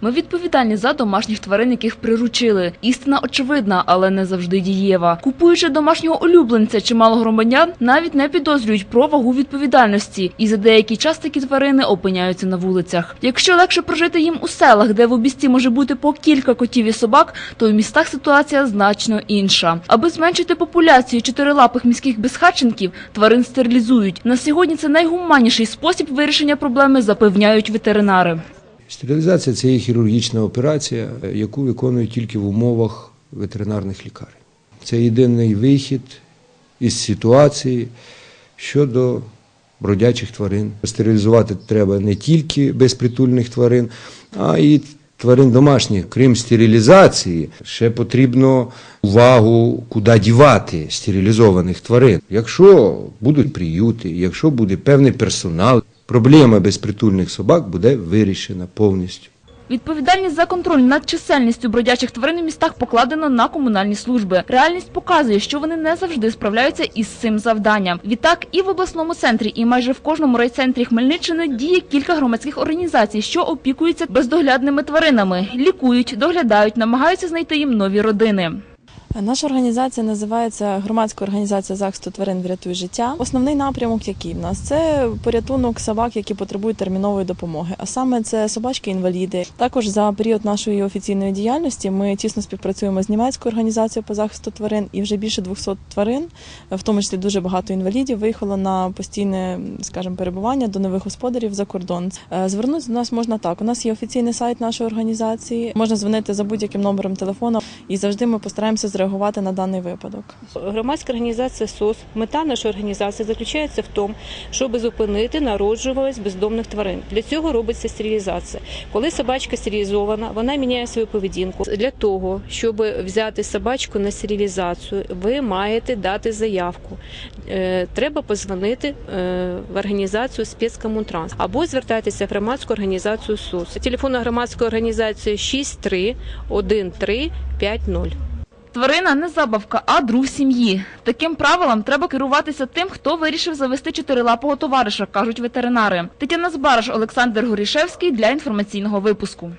Ми відповідальні за домашніх тварин, яких приручили. Істина очевидна, але не завжди дієва. Купуючи домашнього улюбленця, чимало громадян навіть не підозрюють про вагу відповідальності, і за деякий час такі тварини опиняються на вулицях. Якщо легше прожити їм у селах, де в обісті може бути по кілька котів і собак, то в містах ситуація значно інша. Аби зменшити популяцію чотирилапих міських безхатченків, тварин стерилізують. На сьогодні це найгуманніший спосіб вирішення проблеми, запевняють ветеринари. Стерилізація це є хірургічна операція, яку виконують тільки в умовах ветеринарних лікарень. Це єдиний вихід із ситуації щодо бродячих тварин. Стерилізувати треба не тільки безпритульних тварин, а й тварин домашніх. Крім стерилізації, ще потрібно увагу, куди дівати стерилізованих тварин. Якщо будуть приюти, якщо буде певний персонал, проблема безпритульних собак буде вирішена повністю. Відповідальність за контроль над чисельністю бродячих тварин у містах покладено на комунальні служби. Реальність показує, що вони не завжди справляються із цим завданням. Відтак і в обласному центрі, і майже в кожному райцентрі Хмельниччини діє кілька громадських організацій, що опікуються бездоглядними тваринами, лікують, доглядають, намагаються знайти їм нові родини. Наша організація називається громадська організація захисту тварин врятуй життя. Основний напрямок, який в нас це порятунок собак, які потребують термінової допомоги. А саме це собачки-інваліди. Також за період нашої офіційної діяльності ми тісно співпрацюємо з німецькою організацією по захисту тварин, і вже більше 200 тварин, в тому числі дуже багато інвалідів, виїхало на постійне, скажімо, перебування до нових господарів за кордон. Е, Звернутися до нас можна так. У нас є офіційний сайт нашої організації. Можна дзвонити за будь-яким номером телефону, і завжди ми постараємося зреагувати на даний випадок. Громадська організація СОС. Мета нашої організації заключається в тому, щоб зупинити народжуваність бездомних тварин. Для цього робиться стерилізація. Коли собачка стерилізована, вона міняє свою поведінку. Для того, щоб взяти собачку на стерилізацію, ви маєте дати заявку. Е, Треба позвонити е, в організацію спецкомунтранс або звертайтеся в громадську організацію СОС. Телефон громадської організації 63 13 50. Тварина не забавка, а друг сім'ї. Таким правилам треба керуватися тим, хто вирішив завести чотирилапого товариша, кажуть ветеринари. Тетяна Збараш, Олександр Горішевський для інформаційного випуску.